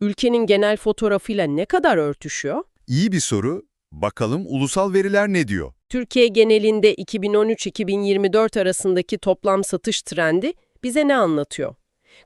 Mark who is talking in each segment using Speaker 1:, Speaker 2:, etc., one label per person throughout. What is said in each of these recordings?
Speaker 1: ülkenin genel fotoğrafıyla ne kadar örtüşüyor?
Speaker 2: İyi bir soru. Bakalım ulusal veriler ne diyor?
Speaker 1: Türkiye genelinde 2013-2024 arasındaki toplam satış trendi bize ne anlatıyor?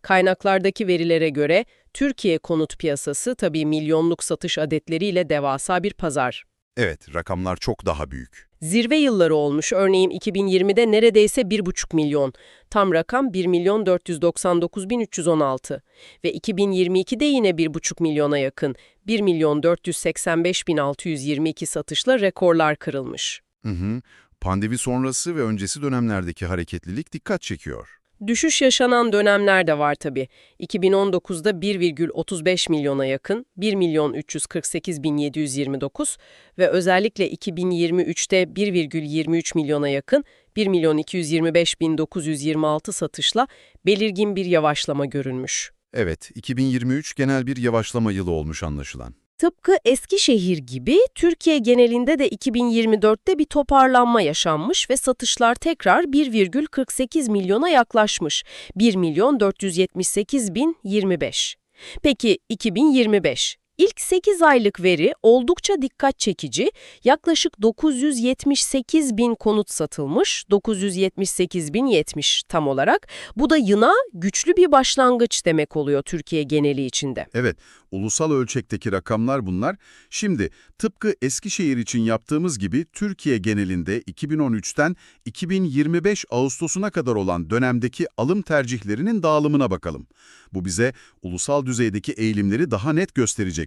Speaker 1: Kaynaklardaki verilere göre Türkiye konut piyasası tabii milyonluk satış adetleriyle devasa bir pazar.
Speaker 2: Evet, rakamlar çok daha büyük.
Speaker 1: Zirve yılları olmuş. Örneğin 2020'de neredeyse 1,5 milyon. Tam rakam 1 milyon 499 bin 316. Ve 2022'de yine 1,5 milyona yakın. 1 milyon 485 bin 622 satışla rekorlar kırılmış.
Speaker 2: Hı hı. Pandemi sonrası ve öncesi dönemlerdeki hareketlilik dikkat çekiyor.
Speaker 1: Düşüş yaşanan dönemler de var tabii. 2019'da 1,35 milyona yakın, 1 milyon 348 bin 729 ve özellikle 2023'te 1,23 milyona yakın, 1 milyon 225 bin 926 satışla belirgin bir yavaşlama görülmüş.
Speaker 2: Evet, 2023 genel bir yavaşlama yılı olmuş anlaşılan.
Speaker 1: Tıpkı Eskişehir gibi Türkiye genelinde de 2024'te bir toparlanma yaşanmış ve satışlar tekrar 1,48 milyona yaklaşmış. 1 milyon 478 bin 25. Peki 2025? İlk 8 aylık veri oldukça dikkat çekici. Yaklaşık 978 bin konut satılmış, 978 bin 70 tam olarak. Bu da yına güçlü bir başlangıç demek oluyor Türkiye geneli içinde.
Speaker 2: Evet, ulusal ölçekteki rakamlar bunlar. Şimdi tıpkı Eskişehir için yaptığımız gibi Türkiye genelinde 2013'ten 2025 Ağustos'una kadar olan dönemdeki alım tercihlerinin dağılımına bakalım. Bu bize ulusal düzeydeki eğilimleri daha net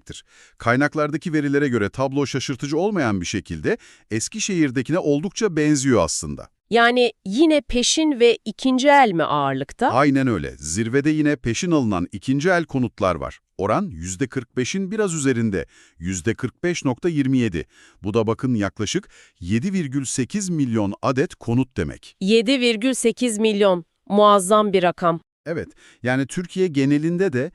Speaker 2: gösterecektir. Kaynaklardaki verilere göre tablo şaşırtıcı olmayan bir şekilde Eskişehir'dekine oldukça benziyor aslında.
Speaker 1: Yani yine peşin ve ikinci el mi ağırlıkta?
Speaker 2: Aynen öyle. Zirvede yine peşin alınan ikinci el konutlar var. Oran %45'in biraz üzerinde, %45.27. Bu da bakın yaklaşık 7,8 milyon adet konut demek.
Speaker 1: 7,8 milyon. Muazzam bir rakam.
Speaker 2: Evet, yani Türkiye genelinde de